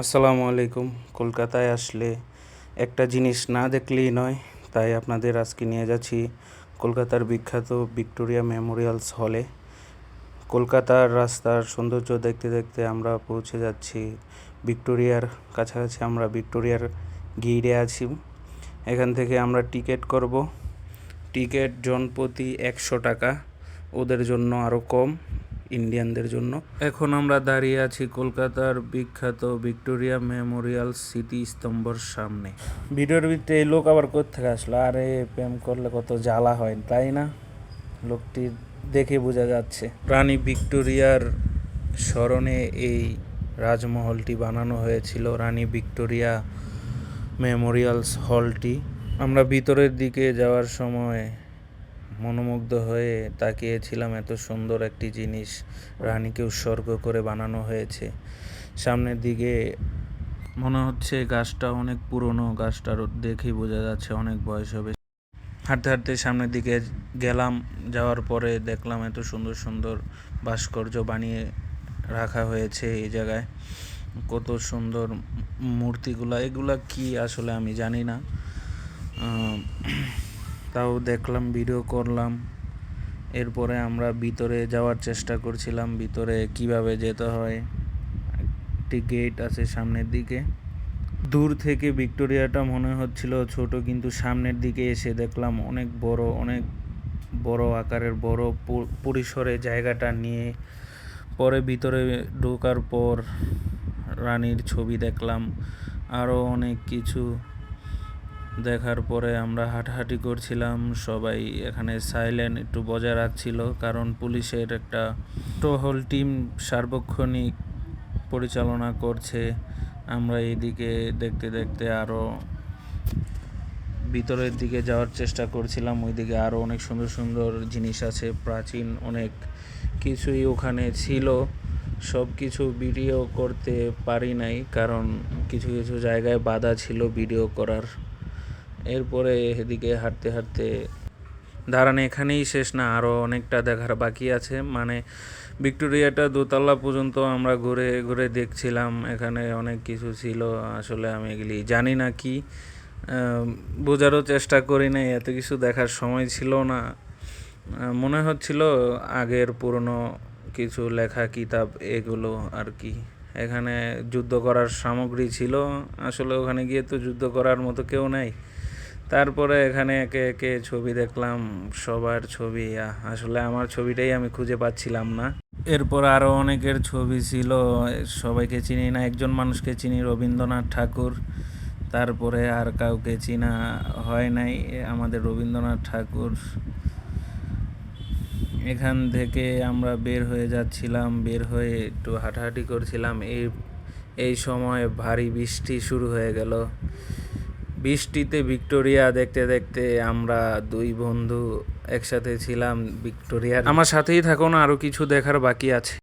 আসসালামু আলাইকুম। কলকাতায় আসলে একটা জিনিস না দেখলেই নয়, তাই আপনাদের আজকে নিয়ে যাচ্ছি কলকাতার বিখ্যাত ভিক্টোরিয়া মেমোরিয়ালস হলে। কলকাতার রাস্তার সৌন্দর্য দেখতে দেখতে আমরা পৌঁছে যাচ্ছি ভিক্টোরিয়ার কাছাকাছি, আমরা ভিক্টোরিয়ার গিরে আছি। এখান থেকে আমরা টিকিট করব। টিকিট জনপ্রতি একশো টাকা, ওদের জন্য আরও কম। ইন্ডিয়ানদের জন্য। এখন আমরা দাঁড়িয়ে আছি কলকাতার বিখ্যাত ভিক্টোরিয়া মেমোরিয়াল স্মৃতি স্তম্ভর সামনে। ভিডিওর ভিতরে এই লোক আবার কোথেকে আসলো? আরে প্রেম করলে কত জ্বালা হয় তাই না? লোকটি দেখে বোঝা যাচ্ছে। রানী ভিক্টোরিয়ার স্মরণে এই রাজমহলটি বানানো হয়েছিল রানী ভিক্টোরিয়া মেমোরিয়ালস হলটি। আমরা ভিতরের দিকে যাওয়ার সময় মনোমুগ্ধ হয়ে তাকিয়েছিলাম এত সুন্দর একটি জিনিস রানীকে উৎসর্গ করে বানানো হয়েছে। সামনের দিকে মনে হচ্ছে গাছটা অনেক পুরনো, গাছটার দেখেই বোঝা যাচ্ছে অনেক বয়স হবে। হাঁটতে হাঁটতে সামনের দিকে গেলাম, যাওয়ার পরে দেখলাম এত সুন্দর সুন্দর ভাস্কর্য বানিয়ে রাখা হয়েছে এই জায়গায়। কত সুন্দর মূর্তিগুলা, এগুলা কি আসলে আমি জানি না। তাও দেখলাম ভিডিও করলাম। এরপরে আমরা ভিতরে যাওয়ার চেষ্টা করছিলাম, ভিতরে কীভাবে যেতে হয়। একটি গেট আছে সামনের দিকে। দূর থেকে ভিক্টোরিয়াটা মনে হচ্ছিল ছোট, কিন্তু সামনের দিকে এসে দেখলাম অনেক বড় অনেক বড় আকারের, বড় পরিসরে জায়গাটা নিয়ে পরে ভিতরে ঢোকার পর রানীর ছবি দেখলাম। আরও অনেক কিছু দেখার পরে আমরা হাঁটাহাঁটি করছিলাম, সবাই এখানে সাইলেন্ট একটু বজায় রাখছিল কারণ পুলিশের একটা টহল টিম সার্বক্ষণিক পরিচালনা করছে। আমরা এইদিকে দেখতে দেখতে আরও ভিতরের দিকে যাওয়ার চেষ্টা করছিলাম, ওইদিকে আরও অনেক সুন্দর সুন্দর জিনিস আছে, প্রাচীন অনেক কিছুই ওখানে ছিল। সব কিছু ভিডিও করতে পারি নাই কারণ কিছু কিছু জায়গায় বাধা ছিল ভিডিও করার। এরপরে এদিকে হাঁটতে হাঁটতে দাঁড়ান এখানেই শেষ না আরও অনেকটা দেখার বাকি আছে। মানে ভিক্টোরিয়াটা দোতলা পর্যন্ত আমরা ঘুরে ঘুরে দেখছিলাম, এখানে অনেক কিছু ছিল, আসলে আমি এগুলি জানি না কি। বোঝারও চেষ্টা করি নাই, এত কিছু দেখার সময় ছিল না। মনে হচ্ছিল আগের পুরনো কিছু লেখা, কিতাব, এগুলো আর কি। এখানে যুদ্ধ করার সামগ্রী ছিল, আসলে ওখানে গিয়ে তো যুদ্ধ করার মতো কেউ নাই। তারপরে এখানে একে একে ছবি দেখলাম, সবার ছবি আসলে আমার ছবিটাই আমি খুঁজে পাচ্ছিলাম না। এরপর আরও অনেকের ছবি ছিল, সবাইকে চিনি না, একজন মানুষকে চিনি, রবীন্দ্রনাথ ঠাকুর। তারপরে আর কাউকে চিনা হয় নাই, আমাদের রবীন্দ্রনাথ ঠাকুর। এখান থেকে আমরা বের হয়ে যাচ্ছিলাম, বের হয়ে একটু হাঁটাহাঁটি করছিলাম। এই এই সময় ভারী বৃষ্টি শুরু হয়ে গেল। বৃষ্টিতে ভিক্টোরিয়া দেখতে দেখতে আমরা দুই বন্ধু একসাথে ছিলাম ভিক্টোরিয়া আমার সাথেই থাকুন আরও কিছু দেখার বাকি আছে।